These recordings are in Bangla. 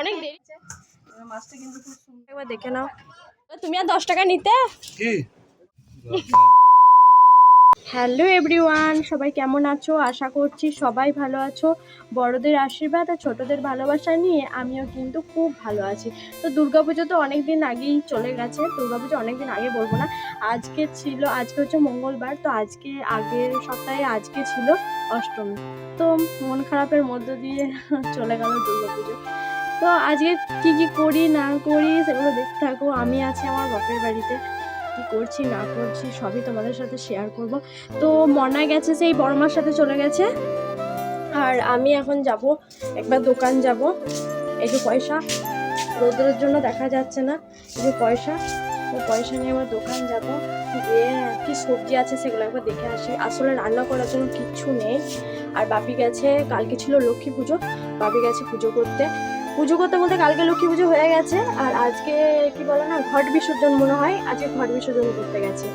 অনেক দেরি। মাছটা কিন্তু খুব সুন্দর। একবার দেখে নাও। তুমি আর দশ টাকা নিতে? কি? হ্যালো এভরিওয়ান, সবাই কেমন আছো? আশা করছি সবাই ভালো আছো। বড়দের আশীর্বাদ আর ছোটদের ভালোবাসা নিয়ে আমিও কিন্তু খুব ভালো আছি। তো দুর্গাপুজো তো অনেক দিন আগেই চলে গেছে, দুর্গাপুজো অনেক দিন আগে বলব না। আজকে ছিল, আজকে হচ্ছে মঙ্গলবার, তো আজকে আগের সপ্তাহে আজকে ছিল অষ্টমী। তো মন খারাপের মধ্য দিয়ে চলে গেল দুর্গাপুজো। তো আজকে কি কি করি, না করি, সেগুলো দেখতে থাকো। আমি আছি আমার বাপের বাড়িতে। কি করছি, না করছি, সবই তোমাদের সাথে শেয়ার করব। তো মনা গেছে সেই বড়মার সাথে চলে গেছে। আর আমি এখন যাব, একবার দোকান যাব। যে পয়সা রোদের জন্য দেখা যাচ্ছে না। যে পয়সা, তো পয়সা নিয়ে আমার দোকান যাব। গিয়ে কি সবজি আছে সেগুলো একবার দেখে আসি। আসলে রান্না করার জন্য কিচ্ছু নেই। আর বাপি গেছে, কালকে ছিল লক্ষ্মী পুজো। বাপি গেছে পুজো করতে। পুজো করতে বলতে কালকে লক্ষ্মী পুজো হয়ে গেছে, আর আজকে কি বলে না, ঘট বিসর্জন মনে হয়, আজকে ঘট বিসর্জন করতে গেছে।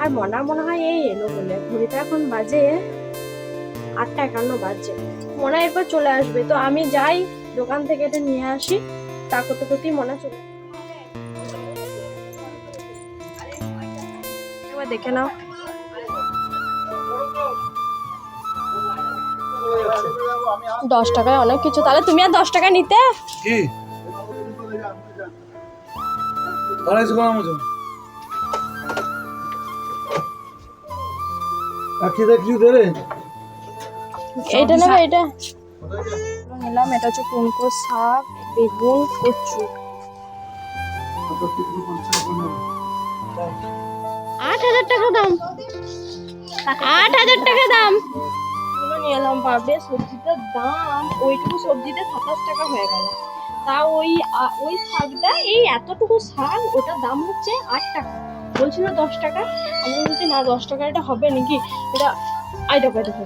আর মনা মনে হয় এই এলো বলে, ঘড়িটা এখন বাজে আটটা একান্ন বাজছে। মনা এরপর চলে আসবে, তো আমি যাই, দোকান থেকে এটা নিয়ে আসি তা করতে করতেই মনা চলে এবার দেখে নাও। দশ টাকায় অনেক কিছু। তাহলে তুমি আর দশ টাকা নিতে? কি? আড়াইশো গ্রাম এইটা নেবে এটা নিলাম এটা হচ্ছে কুমকো শাক বেগুন কচু। আট হাজার টাকা দাম। আট হাজার টাকা দাম। এগুলো নিয়ে এলাম ভাবে সবজিটার দাম, ওইটুকু সবজিতে সাতাশ টাকা হয়ে গেল। তা ওই ওই শাকটা, এই এতটুকু শাক ওটার দাম হচ্ছে আট টাকা। বলছিল দশ টাকা। আমি বলছি, না, দশ টাকা এটা হবে নাকি? এটা আই দেখো এই দেখো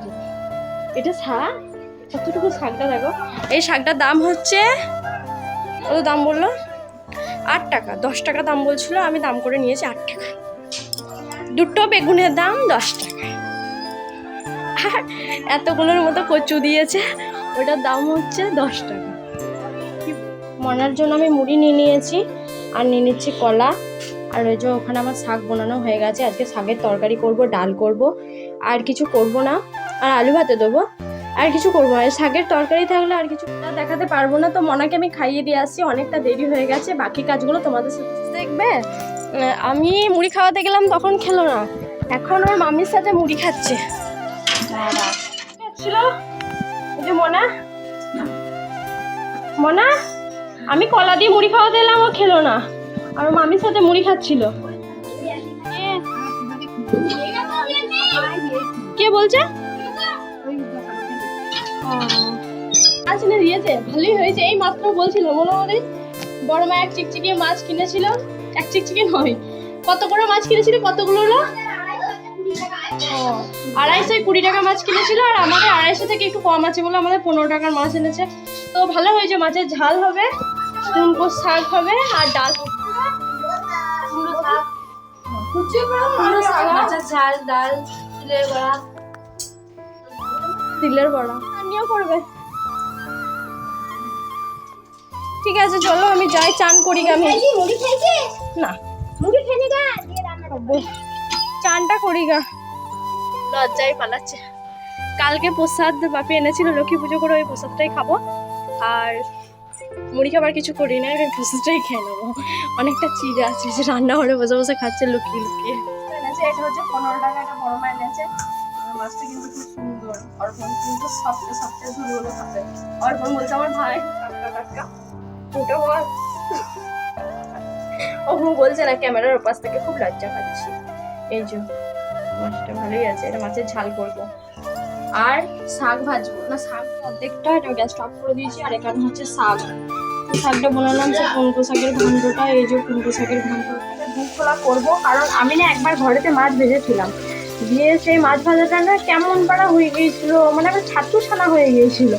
এটা শাক? এতটুকু শাকটা দেখো। এই শাকটার দাম হচ্ছে, কত দাম বলল? আট টাকা। দশ টাকা দাম বলছিল, আমি দাম করে নিয়েছি আট টাকা। দুটো বেগুনের দাম দশ টাকা। আর এতগুলোর মতো কচু দিয়েছে, ওটার দাম হচ্ছে দশ টাকা। মনার জন্য আমি মুড়ি নিয়ে নিয়েছি, আর নিয়ে নিচ্ছি কলা। আর ওই যে ওখানে আমার শাক বানানো হয়ে গেছে, আজকে শাকের তরকারি করব, ডাল করব, আর কিছু করব না। আর আলু ভাতে দেবো, আর কিছু করব না। শাকের তরকারি থাকলে আর কিছু দেখাতে পারব না। তো মনাকে আমি খাইয়ে দিয়ে আসছি, অনেকটা দেরি হয়ে গেছে, বাকি কাজগুলো তোমাদের সাথে দেখবে। আমি মুড়ি খাওয়াতে গেলাম, তখন খেলো না। এখন ওর মামির সাথে মুড়ি খাচ্ছে। ছিল? মনা। মনা আমি কলা দিয়ে মুড়ি খাওয়াতে এলাম ও খেলো না। আর মামির সাথে মুড়ি খাচ্ছিল। কে বলছে? এনে দিয়েছে ভালোই হয়েছে। এই মাত্র বলছিল মোটামুটি বড় মা এক চিকচিকি মাছ কিনেছিল। এক চিকচিকি নয় কত করে মাছ কিনেছিল কতগুলো ও, আড়াইশোয় কুড়ি টাকা মাছ কিনেছিল আর আমাদের আড়াইশো থেকে একটু কম আছে বলে আমাদের পনেরো টাকার মাছ এনেছে। তো ভালো হয়েছে মাছের ঝাল হবে কুমড়ো শাক হবে আর ডাল হবে। শাক। মাছের ঝাল ডাল তিলের বড়া। তিলের বড়া। নিয়েও করবে। ঠিক আছে চলো আমি যাই চান করি আমি। না। চানটা করি গা। লজ্জায় পালাচ্ছে। কালকে প্রসাদ বাপি এনেছিল, লক্ষ্মী পুজো করে ওই প্রসাদটাই খাব। আর মুড়ি খাবার কিছু করি না, ওই প্রসাদটাই খেয়ে নেব। অনেকটা চিড়ে আছে, যে রান্নাঘরে বসে বসে খাচ্ছে লুকিয়ে লুকিয়ে। এটা হচ্ছে পনেরো টাকা একটা বড় মাছটা কিন্তু খুব সুন্দর। অর্পণ কিন্তু সবচেয়ে সবচেয়ে খাবে অর্পণ বলছে আমার ভাই ও বলছে না, ক্যামেরার ওপাশ থেকে খুব লজ্জা পাচ্ছি। এই যে মাছটা ভালোই আছে, এটা মাছের ঝাল করব। আর শাক ভাজবো। না, শাক অর্ধেকটা, এটা গ্যাসটা অফ করে দিয়েছি, আর এখানে হচ্ছে শাক। শাকটা বানালাম যে কুমড়ো শাকের ঘন্টটা এই যে কুমড়ো শাকের ঘন্ট দুধ খোলা করব, কারণ আমি না একবার ঘরেতে মাছ ভেজেছিলাম। দিয়ে সেই মাছ ভাজাটা না কেমন পাড়া হয়ে গিয়েছিল মানে একটা ছাতু ছানা হয়ে গিয়েছিল।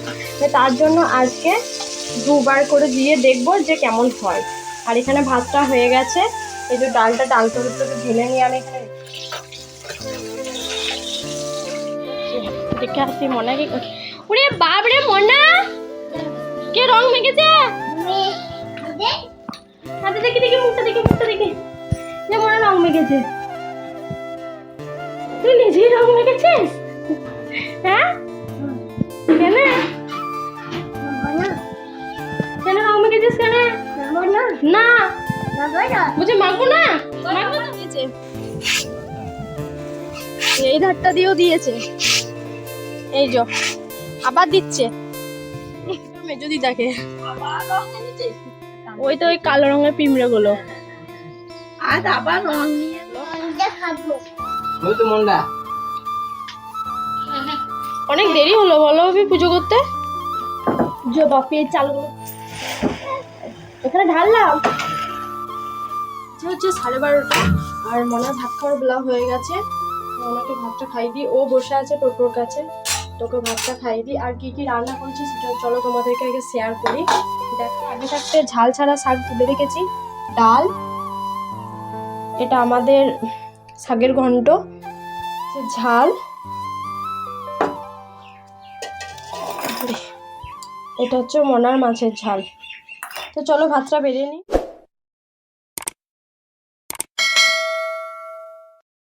তার জন্য আজকে দুবার করে দিয়ে দেখব যে কেমন হয়। আর এখানে ভাতটা হয়ে গেছে, এই যে ডালটা ডাল করে ঢেলে নিয়ে আমি এখানে দেখে আসি মনে ওরে বাপ রে মনা! কে রং মেখেছে হাতে দেখি দেখি মুখটা দেখি মুখটা, দেখি। যে মনে রং মেখেছে তুই নিজেই রং মেখেছিস হ্যাঁ? কেন? কেন রং মেখেছিস কেন? না। বলছে মাখবো না? এই ধারটা দিয়েও দিয়েছে। এই যো আবার দিচ্ছে। মেজো দিদাকে ওই তো ওই কালো রঙের পিমড়ে গুলো আজ আবার রং নিয়ে ওই তো মন্ডা। অনেক দেরি হলো বলো ভাবি পুজো করতে। জো বাপি চালগুলো এখানে ঢাললাম। যে হচ্ছে সাড়ে বারোটা। আর মনে ভাত খাওয়ার বেলা হয়ে গেছে। ওনাকে ভাতটা খাই দিই ও বসে আছে টোটোর কাছে। তোকে ভাতটা খাই দিই। আর কি কি রান্না করছি সেটা চলো তোমাদেরকে আগে শেয়ার করি। দেখো আগে থাকতে ঝাল ছাড়া শাক তুলে রেখেছি। ডাল, এটা আমাদের শাকের ঘন্ট ঝাল। এটা হচ্ছে মনার মাছের ঝাল। তো চলো ভাতটা বেরিয়ে নিই।